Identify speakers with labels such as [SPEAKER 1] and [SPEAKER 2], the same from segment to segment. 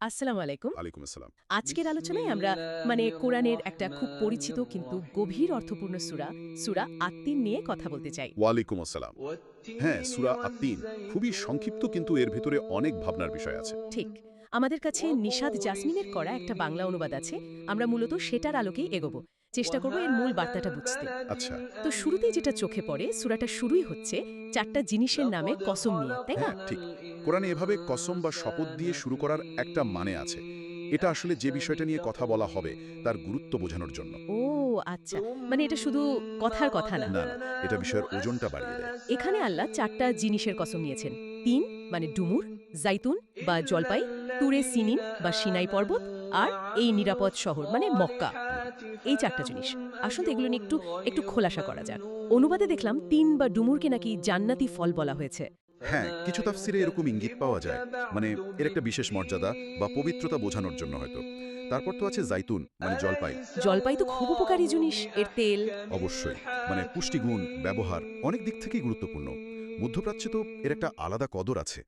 [SPEAKER 1] আসসালামু আলাইকুম।
[SPEAKER 2] আলাইকুম আসসালাম।
[SPEAKER 1] আজকের আলোচনায় আমরা মানে কোরআনের একটা খুব পরিচিত কিন্তু গভীর অর্থপূর্ণ সূরা সূরা আত্মিন নিয়ে কথা বলতে চাই।
[SPEAKER 2] ওয়ালাইকুম আসসালাম। হ্যাঁ সুরা আত্মিন খুবই সংক্ষিপ্ত কিন্তু এর ভিতরে অনেক ভাবনার বিষয় আছে।
[SPEAKER 1] ঠিক। আমাদের কাছে নিশাদ জাসমিনের করা একটা বাংলা অনুবাদ আছে। আমরা মূলত সেটার আলোকেই এগোবো। চেষ্টা করব এর মূল বার্তাটা বুঝতে।
[SPEAKER 2] আচ্ছা।
[SPEAKER 1] তো শুরুতেই যেটা চোখে পড়ে সূরাটা শুরুই হচ্ছে চারটা জিনিসের নামে কসম নিয়ে তাই না?
[SPEAKER 2] হ্যাঁ ঠিক। কোরআনে এভাবে কসম বা শপথ দিয়ে শুরু করার একটা মানে আছে। এটা আসলে যে বিষয়টা নিয়ে কথা বলা হবে তার গুরুত্ব বোঝানোর জন্য।
[SPEAKER 1] ও আচ্ছা। মানে এটা শুধু কথার কথা না।
[SPEAKER 2] না না এটা বিষয়ের ওজনটা বাড়িয়ে দেয়।
[SPEAKER 1] এখানে আল্লাহ চারটা জিনিসের কসম নিয়েছেন। তিন মানে ডুমুর জাইতুন বা জলপাই তুরে সিনিন বা সিনাই পর্বত আর এই নিরাপদ শহর মানে মক্কা। এই চারটা জিনিস। আসুন এগুলো নিয়ে একটু একটু খোলাসা করা যাক। অনুবাদে দেখলাম তিন বা ডুমুরকে নাকি জান্নাতি ফল বলা হয়েছে।
[SPEAKER 2] হ্যাঁ কিছু তাফসিরে এরকম ইঙ্গিত পাওয়া যায়। মানে এর একটা বিশেষ মর্যাদা বা পবিত্রতা বোঝানোর জন্য হয়তো। তারপর তো আছে জাইতুন মানে জলপাই।
[SPEAKER 1] জলপাই তো খুব উপকারী জিনিস এর তেল।
[SPEAKER 2] অবশ্যই মানে পুষ্টিগুণ ব্যবহার অনেক দিক থেকেই গুরুত্বপূর্ণ। মধ্যপ্রাচ্যে তো এর একটা আলাদা কদর আছে।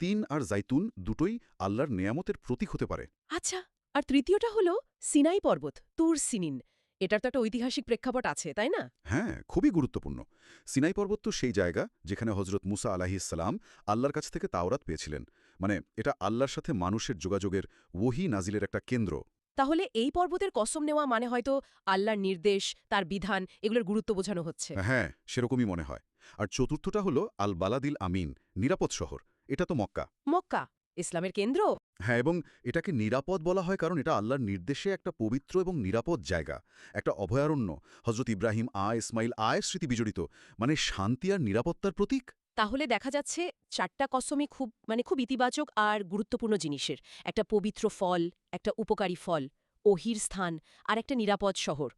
[SPEAKER 2] তিন আর জাইতুন দুটোই আল্লাহর নেয়ামতের প্রতীক হতে পারে।
[SPEAKER 1] আচ্ছা আর তৃতীয়টা হলো সিনাই পর্বত তুর সিনিন। এটার তো একটা ঐতিহাসিক প্রেক্ষাপট আছে তাই না?
[SPEAKER 2] হ্যাঁ খুবই গুরুত্বপূর্ণ। সিনাই পর্বত তো সেই জায়গা যেখানে হজরত মুসা আলাহিসাল্লাম আল্লাহর কাছ থেকে তাওরাত পেয়েছিলেন। মানে এটা আল্লাহর সাথে মানুষের যোগাযোগের ওহি নাজিলের একটা কেন্দ্র।
[SPEAKER 1] তাহলে এই পর্বতের কসম নেওয়া মানে হয়তো আল্লাহর নির্দেশ তার বিধান এগুলোর গুরুত্ব বোঝানো হচ্ছে।
[SPEAKER 2] হ্যাঁ সেরকমই মনে হয়। আর চতুর্থটা হলো আল বালাদিল আমিন নিরাপদ শহর। এটা তো মক্কা।
[SPEAKER 1] মক্কা। ইসলামের কেন্দ্র?
[SPEAKER 2] হ্যাঁ এবং এটাকে নিরাপদ বলা হয় কারণ এটা আল্লাহর নির্দেশে একটা পবিত্র এবং নিরাপদ জায়গা একটা অভয়ারণ্য। হজরত ইব্রাহিম আ ইসমাইল আয়ের স্মৃতি বিজড়িত। মানে শান্তি আর নিরাপত্তার প্রতীক?
[SPEAKER 1] তাহলে দেখা যাচ্ছে চারটা কসমই খুব মানে খুব ইতিবাচক আর গুরুত্বপূর্ণ জিনিসের। একটা পবিত্র ফল একটা উপকারী ফল ওহির স্থান আর একটা নিরাপদ শহর।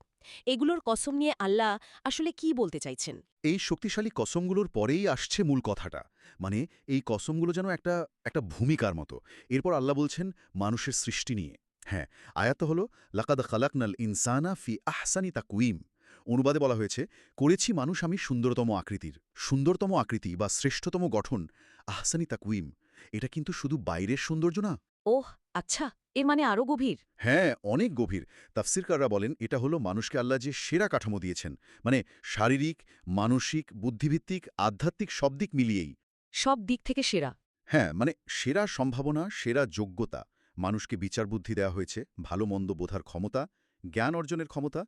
[SPEAKER 1] এগুলোর কসম নিয়ে আল্লাহ আসলে কি বলতে চাইছেন?
[SPEAKER 2] এই শক্তিশালী কসমগুলোর পরেই আসছে মূল কথাটা। মানে এই কসমগুলো যেন একটা একটা ভূমিকার মতো। এরপর আল্লাহ বলছেন, মানুষের সৃষ্টি নিয়ে। হ্যাঁ আয়াত হল, লাকাদ খালাকনাল ইনসানা ফি আহসানি তাকুইম অনুবাদে বলা হয়েছে, করেছি মানুষ আমি সুন্দরতম আকৃতির। সুন্দরতম আকৃতি বা শ্রেষ্ঠতম গঠন আহসানি তাকুইম এটা কিন্তু শুধু বাইরের সৌন্দর্য না
[SPEAKER 1] ওহ আচ্ছা এর মানে আরও গভীর।
[SPEAKER 2] হ্যাঁ অনেক গভীর। তাফসিরকাররা বলেন এটা হলো মানুষকে আল্লাহ যে সেরা কাঠামো দিয়েছেন। মানে শারীরিক মানসিক বুদ্ধিভিত্তিক আধ্যাত্মিক সব দিক মিলিয়েই।
[SPEAKER 1] সব দিক থেকে সেরা।
[SPEAKER 2] হ্যাঁ মানে সেরা সম্ভাবনা সেরা যোগ্যতা। মানুষকে বিচার বুদ্ধি দেওয়া হয়েছে ভালো মন্দ বোধার ক্ষমতা জ্ঞান অর্জনের ক্ষমতা।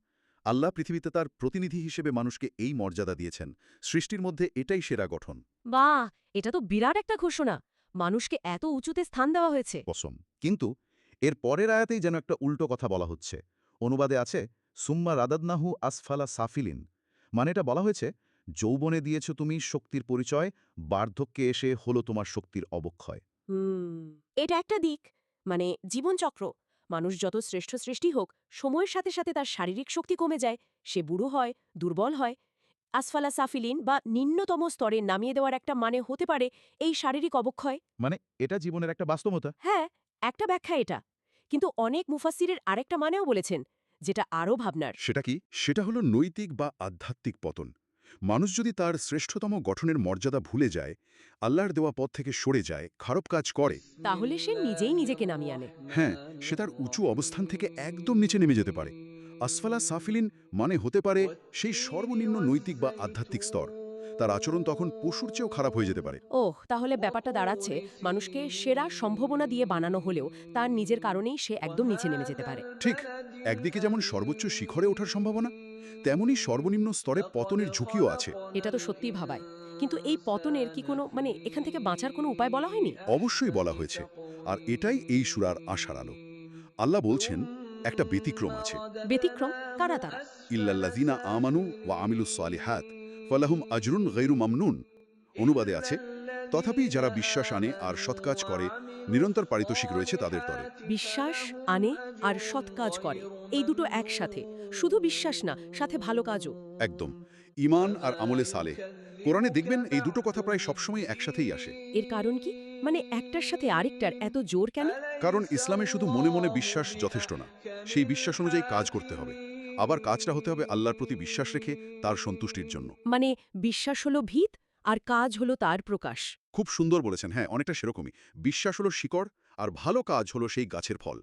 [SPEAKER 2] আল্লাহ পৃথিবীতে তার প্রতিনিধি হিসেবে মানুষকে এই মর্যাদা দিয়েছেন। সৃষ্টির মধ্যে এটাই সেরা গঠন।
[SPEAKER 1] বাহ! এটা তো বিরাট একটা ঘোষণা। মানুষকে এত উঁচুতে স্থান দেওয়া হয়েছে।
[SPEAKER 2] কসম কিন্তু এর পরের আয়াতেই যেন একটা উল্টো কথা বলা হচ্ছে। অনুবাদে আছে সুম্মা রাদাদনাহু আসফালা সাফিলিন। মানে এটা বলা হয়েছে যৌবনে দিয়েছ তুমি শক্তির পরিচয় বার্ধক্যে এসে হলো তোমার শক্তির অবক্ষয়।
[SPEAKER 1] এটা একটা দিক। মানে জীবনচক্র। মানুষ যত শ্রেষ্ঠ সৃষ্টি হোক সময়ের সাথে সাথে তার শারীরিক শক্তি কমে যায় সে বুড়ো হয় দুর্বল হয় আসফালা সাফিলিন বা নিম্নতম স্তরে নামিয়ে দেওয়ার একটা মানে হতে পারে এই শারীরিক অবক্ষয়।
[SPEAKER 2] মানে এটা জীবনের একটা বাস্তবতা?
[SPEAKER 1] হ্যাঁ একটা ব্যাখ্যা এটা। কিন্তু অনেক মুফাসিরের আরেকটা মানেও বলেছেন যেটা আরও ভাবনার।
[SPEAKER 2] সেটা কি? সেটা হলো নৈতিক বা আধ্যাত্মিক পতন। মানুষ যদি তার শ্রেষ্ঠতম গঠনের মর্যাদা ভুলে যায় আল্লাহর দেওয়া পথ থেকে সরে যায় খারাপ কাজ করে
[SPEAKER 1] তাহলে সে নিজেই নিজেকে নামিয়ে আনে।
[SPEAKER 2] হ্যাঁ সে তার উঁচু অবস্থান থেকে একদম নিচে নেমে যেতে পারে। আসফালা সাফিলিন মানে হতে পারে সেই সর্বনিম্ন নৈতিক বা আধ্যাত্মিক স্তর। তার আচরণ তখন পশুর চেয়েও খারাপ হয়ে যেতে পারে।
[SPEAKER 1] ওহ তাহলে ব্যাপারটা দাঁড়াচ্ছে মানুষকে সেরা সম্ভাবনা দিয়ে বানানো হলেও তার নিজের কারণেই সে একদম নিচে নেমে যেতে পারে।
[SPEAKER 2] ঠিক একদিকে যেমন সর্বোচ্চ শিখরে ওঠার সম্ভাবনা তেমনি সর্বনিম্ন স্তরে পতনের ঝুঁকিও আছে।
[SPEAKER 1] এটা তো সত্যিই ভাবায়। কিন্তু এই পতনের কি কোনো মানে এখান থেকে বাঁচার কোনো উপায় বলা হয়নি?
[SPEAKER 2] অবশ্যই বলা হয়েছে আর এটাই এই সুরার আশার আলো। আল্লাহ বলছেন একটা ব্যতিক্রম আছে।
[SPEAKER 1] ব্যতিক্রম কারা তারা?
[SPEAKER 2] ইল্লাল্লাযিনা আমানু ওয়া আমিলুস সালিহাত ফালাহুম আজরুন গৈরু মামনুন। অনুবাদে আছে তথাপি যারা বিশ্বাস আনে আর সৎকাজ করে নিরন্তর পারিতোষিক রয়েছে তাদের তরে।
[SPEAKER 1] বিশ্বাস আনে আর সৎ কাজ করে এই দুটো একসাথে। শুধু বিশ্বাস না সাথে ভালো কাজও।
[SPEAKER 2] একদম। ইমান আর আমলে সালেহ। কোরআনে দেখবেন এই দুটো কথা প্রায় সবসময় একসাথেই আসে।
[SPEAKER 1] এর কারণ কি? মানে একটার সাথে আরেকটার এত জোর কেন?
[SPEAKER 2] কারণ ইসলামে শুধু মনে মনে বিশ্বাস যথেষ্ট না। সেই বিশ্বাস অনুযায়ী কাজ করতে হবে। আবার কাজটা হতে হবে আল্লাহর প্রতি বিশ্বাস রেখে তার সন্তুষ্টির জন্য।
[SPEAKER 1] মানে বিশ্বাস হলো ভিত আর কাজ হলো তার প্রকাশ।
[SPEAKER 2] খুব সুন্দর বলেছেন হ্যাঁ অনেকটা সেরকমই। বিশ্বাস হলো শিকড় আর ভালো কাজ হলো সেই গাছের ফল।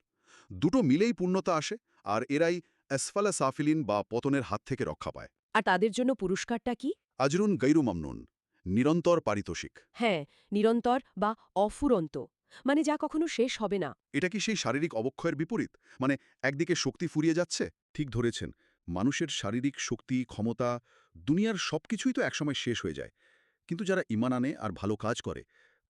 [SPEAKER 2] দুটো মিলেই পূর্ণতা আসে আর এরাই অ্যাসফালা সাফিলিন বা পতনের হাত থেকে রক্ষা পায়।
[SPEAKER 1] আর তাদের জন্য পুরস্কারটা কি?
[SPEAKER 2] আজরুন গৈরু মামনুন নিরন্তর পারিতোষিক।
[SPEAKER 1] হ্যাঁ নিরন্তর বা অফুরন্ত মানে যা কখনো শেষ হবে না।
[SPEAKER 2] এটা কি সেই শারীরিক অবক্ষয়ের বিপরীত? মানে একদিকে শক্তি ফুরিয়ে যাচ্ছে ঠিক ধরেছেন মানুষের শারীরিক শক্তি ক্ষমতা দুনিয়ার সবকিছুই তো একসময় শেষ হয়ে যায়। কিন্তু যারা ইমান আনে আর ভালো কাজ করে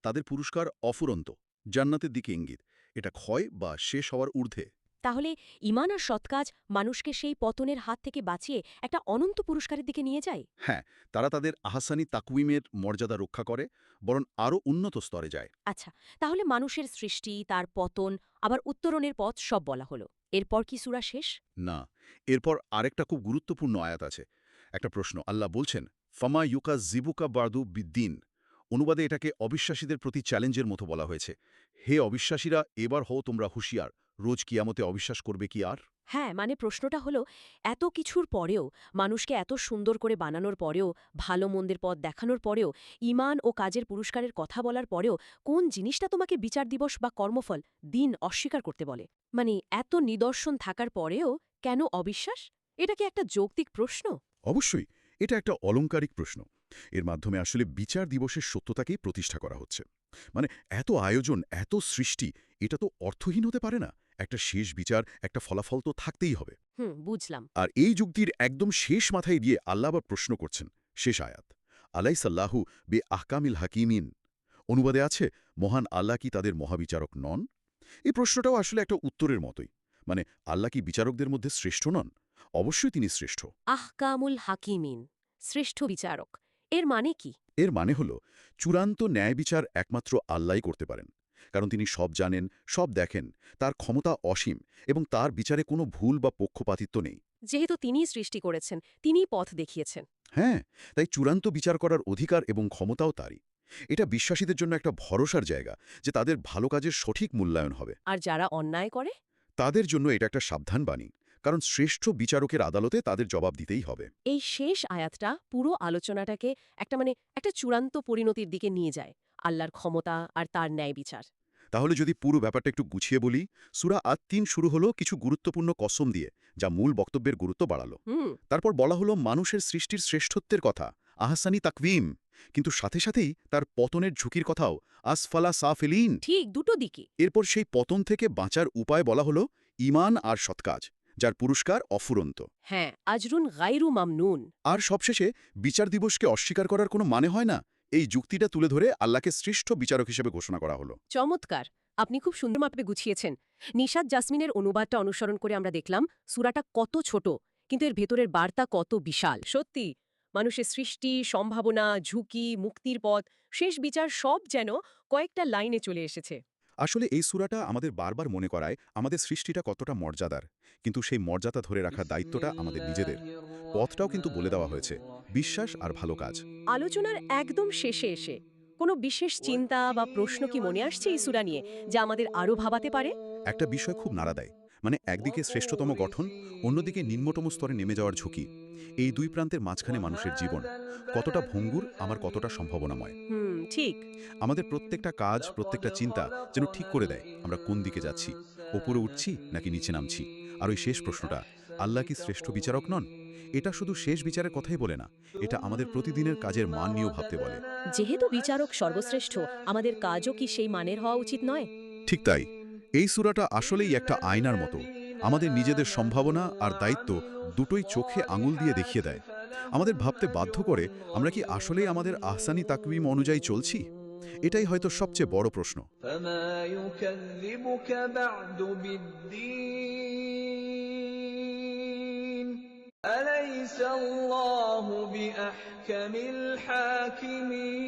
[SPEAKER 2] তাদের পুরস্কার অফুরন্ত জান্নাতের দিকে ইঙ্গিত। এটা ক্ষয় বা শেষ হওয়ার ঊর্ধ্বে।
[SPEAKER 1] তাহলে ইমান আর সৎকাজ মানুষকে সেই পতনের হাত থেকে বাঁচিয়ে একটা অনন্ত পুরস্কারের দিকে নিয়ে যায়?
[SPEAKER 2] হ্যাঁ তারা তাদের আহাসানি তাকুইমের মর্যাদা রক্ষা করে বরং আরও উন্নত স্তরে যায়।
[SPEAKER 1] আচ্ছা তাহলে মানুষের সৃষ্টি তার পতন আবার উত্তরণের পথ সব বলা হলো। এরপর কি সুরা শেষ?
[SPEAKER 2] না এরপর আরেকটা খুব গুরুত্বপূর্ণ আয়াত আছে। একটা প্রশ্ন আল্লাহ বলছেন ফামা ইউকা জিবুকা বার্দু বিদ্দিন। অনুবাদে এটাকে অবিশ্বাসীদের প্রতি চ্যালেঞ্জের মতো বলা হয়েছে। হে অবিশ্বাসীরা এবার হও তোমরা হুঁশিয়ার। রোজ কিয়ামতে অবিশ্বাস করবে কি আর?
[SPEAKER 1] হ্যাঁ মানে প্রশ্নটা হলো এত কিছুর পরেও মানুষকে এত সুন্দর করে বানানোর পরেও ভালো মন্দের পথ দেখানোর পরেও ইমান ও কাজের পুরস্কারের কথা বলার পরেও কোন জিনিসটা তোমাকে বিচার দিবস বা কর্মফল দিন অস্বীকার করতে বলে? মানে এত নিদর্শন থাকার পরেও কেন অবিশ্বাস? এটা কি একটা যৌক্তিক প্রশ্ন?
[SPEAKER 2] অবশ্যই এটা একটা অলঙ্কারিক প্রশ্ন। এর মাধ্যমে আসলে বিচার দিবসের সত্যতাকেই প্রতিষ্ঠা করা হচ্ছে। মানে এত আয়োজন এত সৃষ্টি এটা তো অর্থহীন হতে পারে না। একটা শেষ বিচার একটা ফলাফল তো থাকতেই হবে।
[SPEAKER 1] হুম বুঝলাম।
[SPEAKER 2] আর এই যুক্তির একদম শেষ মাথায় দিয়ে আল্লাহ আবার প্রশ্ন করছেন শেষ আয়াত। আলাই সাল্লাহু বে আহকামিল হাকিমিন। অনুবাদে আছে মহান আল্লাহ কি তাদের মহাবিচারক নন? এই প্রশ্নটাও আসলে একটা উত্তরের মতোই। মানে আল্লাহ কি বিচারকদের মধ্যে শ্রেষ্ঠ নন? অবশ্যই তিনি শ্রেষ্ঠ।
[SPEAKER 1] আহকামুল হাকিমিন শ্রেষ্ঠ বিচারক। এর মানে কি?
[SPEAKER 2] এর মানে হল চূড়ান্ত ন্যায় বিচার একমাত্র আল্লাহই করতে পারেন। কারণ তিনি সব জানেন সব দেখেন তার ক্ষমতা অসীম এবং তার বিচারে কোনো ভুল বা পক্ষপাতিত্ব নেই।
[SPEAKER 1] যেহেতু তিনিই সৃষ্টি করেছেন তিনিই পথ দেখিয়েছেন।
[SPEAKER 2] হ্যাঁ তাই চূড়ান্ত বিচার করার অধিকার এবং ক্ষমতাও তারই। এটা বিশ্বাসীদের জন্য একটা ভরসার জায়গা যে তাদের ভালো কাজের সঠিক মূল্যায়ন হবে।
[SPEAKER 1] আর যারা অন্যায় করে?
[SPEAKER 2] তাদের জন্য এটা একটা সাবধান বাণী কারণ শ্রেষ্ঠ বিচারকের আদালতে তাদের জবাব দিতেই হবে।
[SPEAKER 1] এই শেষ আয়াতটা পুরো আলোচনাটাকে একটা মানে একটা চূড়ান্ত পরিণতির দিকে নিয়ে যায়। আল্লাহর ক্ষমতা আর তার ন্যায় বিচার।
[SPEAKER 2] তাহলে যদি পুরো ব্যাপারটা একটু গুছিয়ে বলি সুরা আত তিন শুরু হলো কিছু গুরুত্বপূর্ণ কসম দিয়ে যা মূল বক্তব্যের গুরুত্ব বাড়ালো। তারপর বলা হলো মানুষের সৃষ্টির শ্রেষ্ঠত্বের কথা আহসানি তাকভিম কিন্তু সাথে সাথেই তার পতনের ঝুঁকির কথাও আসফালা সাফেলিন।
[SPEAKER 1] ঠিক দুটো দিকে
[SPEAKER 2] এরপর সেই পতন থেকে বাঁচার উপায় বলা হলো ইমান আর সৎকাজ যার পুরস্কার অফুরন্ত।
[SPEAKER 1] হ্যাঁ আজরুন গাইরু মামনুন।
[SPEAKER 2] আর সবশেষে বিচার দিবসকে অস্বীকার করার কোনো মানে হয় না? এই যুক্তিটা তুলে ধরে আল্লাহকে শ্রেষ্ঠ বিচারক হিসেবে ঘোষণা করা হলো।
[SPEAKER 1] চমৎকার। আপনি খুব সুন্দর মাপে গুছিয়েছেন। নিশাদ জাসমিনের অনুবাদটা অনুসরণ করে আমরা দেখলাম সুরাটা কত ছোট কিন্তু এর ভেতরের বার্তা কত বিশাল। সত্যি মানুষের সৃষ্টি সম্ভাবনা ঝুঁকি মুক্তির পথ শেষ বিচার সব যেন কয়েকটা লাইনে চলে এসেছে।
[SPEAKER 2] আসলে এই সুরাটা আমাদের বারবার মনে করায় আমাদের সৃষ্টিটা কতটা মর্যাদার কিন্তু সেই মর্যাদা ধরে রাখার দায়িত্বটা আমাদের নিজেদের। পথটাও কিন্তু বলে দেওয়া হয়েছে। বিশ্বাস আর ভালো কাজ।
[SPEAKER 1] আলোচনার একদম শেষে এসে কোনো বিশেষ চিন্তা বা প্রশ্ন কি মনে আসছে এই সুরা নিয়ে যা আমাদের আরও ভাবাতে পারে?
[SPEAKER 2] একটা বিষয় খুব নাড়া দেয়। মানে একদিকে শ্রেষ্ঠতম গঠন অন্যদিকে নিম্নতম স্তরে নেমে যাওয়ার ঝুঁকি। এই দুই প্রান্তের মাঝখানে মানুষের জীবন। কতটা ভঙ্গুর আমার কতটা সম্ভাবনাময়।
[SPEAKER 1] হুম ঠিক।
[SPEAKER 2] আমাদের প্রত্যেকটা কাজ প্রত্যেকটা চিন্তা যেন ঠিক করে দেয়। আমরা কোন দিকে যাচ্ছি? ওপরে উঠছি নাকি নিচে নামছি? আর ওই শেষ প্রশ্নটা আল্লাহ কি শ্রেষ্ঠ বিচারক নন? এটা শুধু শেষ বিচারের কথাই বলে না এটা আমাদের প্রতিদিনের কাজের মান নিয়েও ভাবতে বলে।
[SPEAKER 1] যেহেতু বিচারক সর্বশ্রেষ্ঠ আমাদের কাজও কি সেই মানের হওয়া উচিত নয়?
[SPEAKER 2] ঠিক তাই। এই সুরাটা আসলেই একটা আয়নার মতো। আমাদের নিজেদের সম্ভাবনা আর দায়িত্ব দুটোই চোখে আঙুল দিয়ে দেখিয়ে দেয়। আমাদের ভাবতে বাধ্য করে আমরা কি আসলেই আমাদের আহসানি তাকবিম অনুযায়ী চলছি? এটাই হয়তো সবচেয়ে বড় প্রশ্ন।
[SPEAKER 3] أليس الله بأحكم الحاكمين؟